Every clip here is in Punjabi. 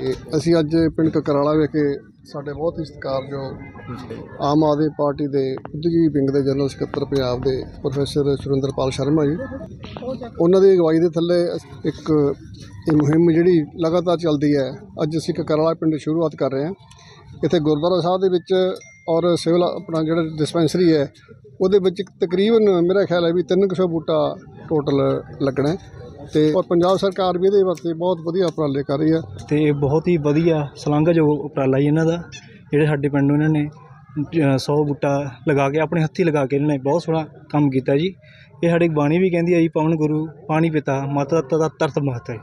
ਇਹ ਅਸੀਂ ਅੱਜ ਪਿੰਡ ਕਕਰਾਲਾ ਵਿਖੇ ਸਾਡੇ ਬਹੁਤ ਹੀ ਸਤਿਕਾਰਯੋਗ ਆਮ ਆਦਮੀ ਪਾਰਟੀ ਦੇ ਉਦਗੀ ਵਿੰਗ ਦੇ ਜਨਰਲ ਸਕੱਤਰ ਪੰਜਾਬ ਦੇ ਪ੍ਰੋਫੈਸਰ ਸੁਰਿੰਦਰਪਾਲ ਸ਼ਰਮਾ ਜੀ। ਉਹਨਾਂ ਦੀ ਅਗਵਾਈ ਦੇ ਥੱਲੇ ਇੱਕ ਇਹ ਮੁਹਿੰਮ ਜਿਹੜੀ ਲਗਾਤਾਰ ਚੱਲਦੀ ਹੈ ਅੱਜ ਅਸੀਂ ਕਕਰਾਲਾ ਪਿੰਡ ਸ਼ੁਰੂਆਤ ਕਰ ਰਹੇ ਹਾਂ। ਇੱਥੇ ਗੁਰਦੁਆਰਾ ਸਾਹਿਬ ਦੇ ਵਿੱਚ ਔਰ ਸਿਵਲ ਆਪਣਾ ਜਿਹੜਾ ਡਿਸਪੈਂਸਰੀ ਹੈ ਉਹਦੇ ਵਿੱਚ ਤਕਰੀਬਨ ਮੇਰਾ ਖਿਆਲ ਹੈ ਵੀ 300 ਬੂਟਾ ਟੋਟਲ ਲੱਗਣਾ ਤੇ ਔਰ ਪੰਜਾਬ ਸਰਕਾਰ ਵੀ ਇਹਦੇ ਵਾਸਤੇ ਬਹੁਤ ਵਧੀਆ ਉਪਰਾਲੇ ਕਰ ਰਹੀ ਹੈ। ਤੇ ਇਹ ਬਹੁਤ ਹੀ ਵਧੀਆ ਸ਼ਲਾਘਾਯੋਗ ਉਪਰਾਲਾ ਜੀ ਇਹਨਾਂ ਦਾ ਜਿਹੜੇ ਸਾਡੇ ਪਿੰਡ ਨੂੰ ਇਹਨਾਂ ਨੇ 100 ਬੂਟਾ ਲਗਾ ਕੇ ਆਪਣੇ ਹੱਥੀ ਲਗਾ ਕੇ ਇਹਨਾਂ ਨੇ ਬਹੁਤ ਸੋਹਣਾ ਕੰਮ ਕੀਤਾ ਜੀ। ਇਹ ਸਾਡੀ ਬਾਣੀ ਵੀ ਕਹਿੰਦੀ ਹੈ ਜੀ ਪਵਨ ਗੁਰੂ ਪਾਣੀ ਪਿਤਾ ਮਾਤਾ ਦਾ ਤਰਤ ਮਹਤ ਹੈ।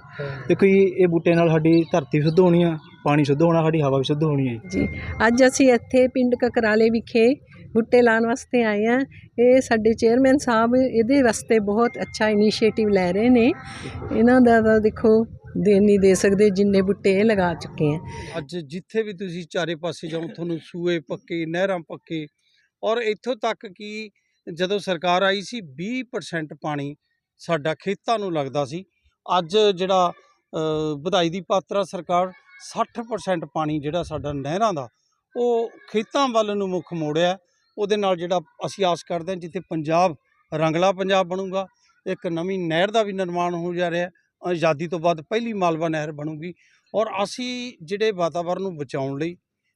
ਦੇਖੋ ਜੀ ਇਹ ਬੂਟੇ ਨਾਲ ਸਾਡੀ ਧਰਤੀ ਸ਼ੁੱਧ ਹੋਣੀ ਆ ਪਾਣੀ ਸ਼ੁੱਧ ਹੋਣਾ ਸਾਡੀ ਹਵਾ ਵੀ ਸ਼ੁੱਧ ਹੋਣੀ ਹੈ ਜੀ। ਜੀ ਅੱਜ ਅਸੀਂ ਇੱਥੇ ਪਿੰਡ ਕਕਰਾਲੇ ਵਿਖੇ ਬੂਟੇ ਲਾਉਣ ਵਾਸਤੇ ਆਏ ਹਾਂ। ਇਹ ਸਾਡੇ ਚੇਅਰਮੈਨ ਸਾਹਿਬ ਇਹਦੇ ਵਾਸਤੇ ਬਹੁਤ ਅੱਛਾ ਇਨੀਸ਼ੀਏਟਿਵ ਲੈ ਰਹੇ ਨੇ। ਇਹਨਾਂ ਦਾ ਤਾਂ ਦੇਖੋ, ਦੇ ਨਹੀਂ ਦੇ ਸਕਦੇ, ਜਿੰਨੇ ਬੂਟੇ ਇਹ ਲਗਾ ਚੁੱਕੇ ਆ। ਅੱਜ ਜਿੱਥੇ ਵੀ ਤੁਸੀਂ ਚਾਰੇ ਪਾਸੇ ਜਾਓ, ਤੁਹਾਨੂੰ ਸੂਏ ਪੱਕੇ, ਨਹਿਰਾਂ ਪੱਕੇ, ਔਰ ਇੱਥੋਂ ਤੱਕ ਕਿ ਜਦੋਂ ਸਰਕਾਰ ਆਈ ਸੀ 20% ਪਾਣੀ ਸਾਡਾ ਖੇਤਾਂ ਨੂੰ ਲੱਗਦਾ ਸੀ। ਅੱਜ ਜਿਹੜਾ ਵਧਾਈ ਦੀ ਪਾਤਰਾ ਸਰਕਾਰ 60% ਪਾਣੀ ਜਿਹੜਾ ਸਾਡਾ ਨਹਿਰਾਂ ਦਾ, ਉਹ ਖੇਤਾਂ ਵੱਲ ਨੂੰ ਮੁੱਖ ਮੋੜਿਆ। ਉਹਦੇ ਨਾਲ ਜਿਹੜਾ ਅਸੀਂ ਆਸ ਕਰਦੇ ਹਾਂ ਜਿੱਥੇ ਪੰਜਾਬ, ਰੰਗਲਾ ਪੰਜਾਬ ਬਣੂਗਾ, ਇੱਕ ਨਵੀਂ ਨਹਿਰ ਦਾ ਵੀ ਨਿਰਮਾਣ ਹੋ ਜਾ ਰਿਹਾ ਆਜ਼ਾਦੀ ਤੋਂ ਬਾਅਦ ਪਹਿਲੀ ਮਾਲਵਾ ਨਹਿਰ ਬਣੂਗੀ ਔਰ ਅਸੀਂ ਜਿਹੜੇ ਵਾਤਾਵਰਣ ਨੂੰ ਬਚਾਉਣ ਲਈ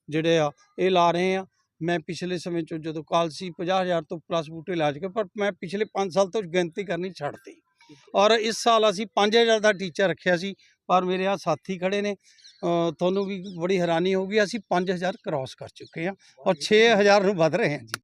ਜਿਹੜੇ ਆ, ਇਹ ਲਾ ਰਹੇ ਆ ਮੈਂ ਪਿਛਲੇ ਸਮੇਂ ਚੋਂ ਜਦੋਂ ਕਾਲ ਸੀ 50000 ਤੋਂ ਪਲੱਸ ਬੂਟੇ ਲਾ ਚੁੱਕੇ, ਪਰ ਮੈਂ ਪਿਛਲੇ 5 ਸਾਲ ਤੋਂ ਗਿਣਤੀ ਕਰਨੀ ਛੱਡਤੀ। ਔਰ ਇਸ ਸਾਲ ਅਸੀਂ 5000 ਦਾ ਟੀਚਾ ਰੱਖਿਆ ਸੀ। ਪਰ ਮੇਰੇ ਆ ਸਾਥੀ ਖੜੇ ਨੇ ਤੁਹਾਨੂੰ ਵੀ ਬੜੀ ਹੈਰਾਨੀ ਹੋਊਗੀ ਅਸੀਂ 5000 ਕ੍ਰਾਸ ਕਰ ਚੁੱਕੇ ਹਾਂ ਔਰ 6000 ਨੂੰ ਵੱਧ ਰਹੇ ਹਾਂ ਜੀ।